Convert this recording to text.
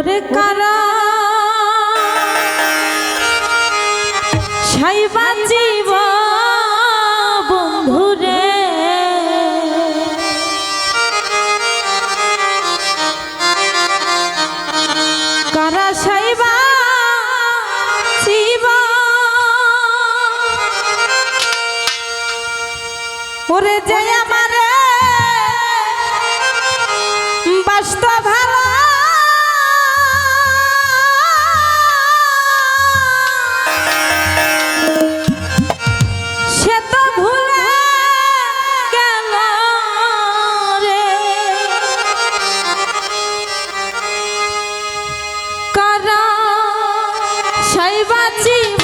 ওরে কারা? সাই বাঁচিব বন্ধুরে কারা সাই বাঁচিব ওরে যে আশায় বাঁচি